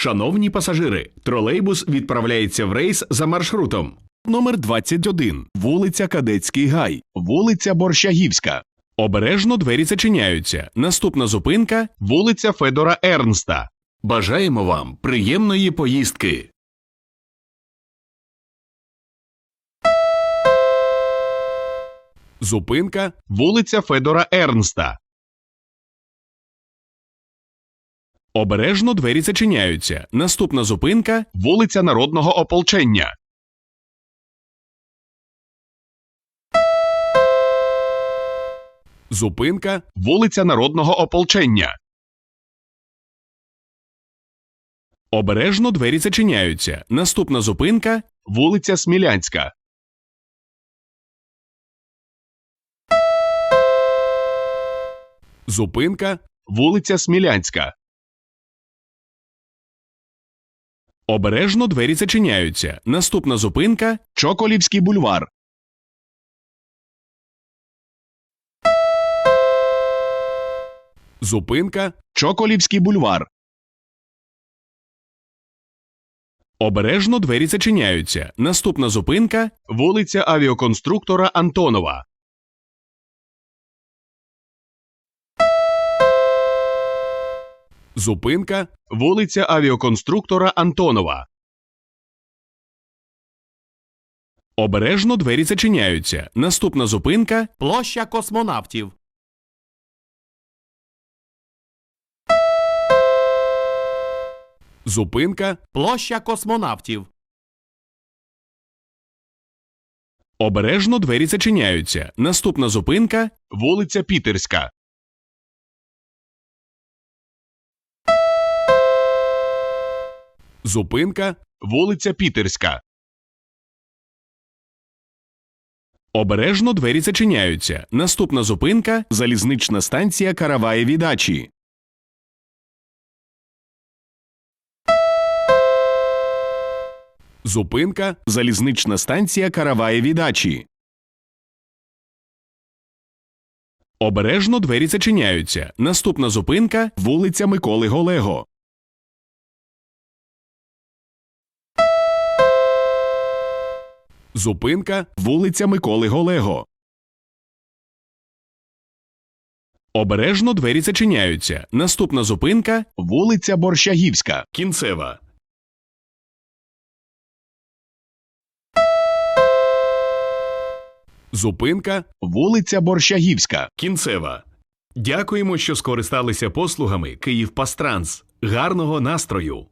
Шановні пасажири, тролейбус відправляється в рейс за маршрутом. Номер 21. Вулиця Кадетський Гай. Вулиця Борщагівська, Обережно двері зачиняються. Наступна зупинка. вулиця Федора Ернста, Бажаємо вам приємної поїздки. Зупинка. вулиця Федора Ернста, Обережно двері зачиняються. Наступна зупинка. вулиця Народного ополчення, Зупинка. вулиця Народного ополчення, Обережно двері зачиняються. Наступна зупинка. вулиця Смілянська, Зупинка. вулиця Смілянська, Обережно двері зачиняються. Наступна зупинка. Чоколівський бульвар, Зупинка. Чоколівський бульвар, Обережно двері зачиняються. Наступна зупинка. вулиця авіаконструктора Антонова, Зупинка. вулиця авіаконструктора Антонова, Обережно двері зачиняються. Наступна зупинка. Площа космонавтів. Зупинка. Площа космонавтів. Обережно двері зачиняються. Наступна зупинка. вулиця Пітерська, Зупинка. вулиця Пітерська, Обережно двері зачиняються. Наступна зупинка. Залізнична станція Караваєві дачі. Зупинка. Залізнична станція Караваєві дачі. Обережно двері зачиняються. Наступна зупинка. Вулиця Миколи Голего. Зупинка. Вулиця Миколи Голего. Обережно двері зачиняються. Наступна зупинка. вулиця Борщагівська, Кінцева. Зупинка. вулиця Борщагівська. Кінцева. Дякуємо, що скористалися послугами Київпастранс. Гарного настрою!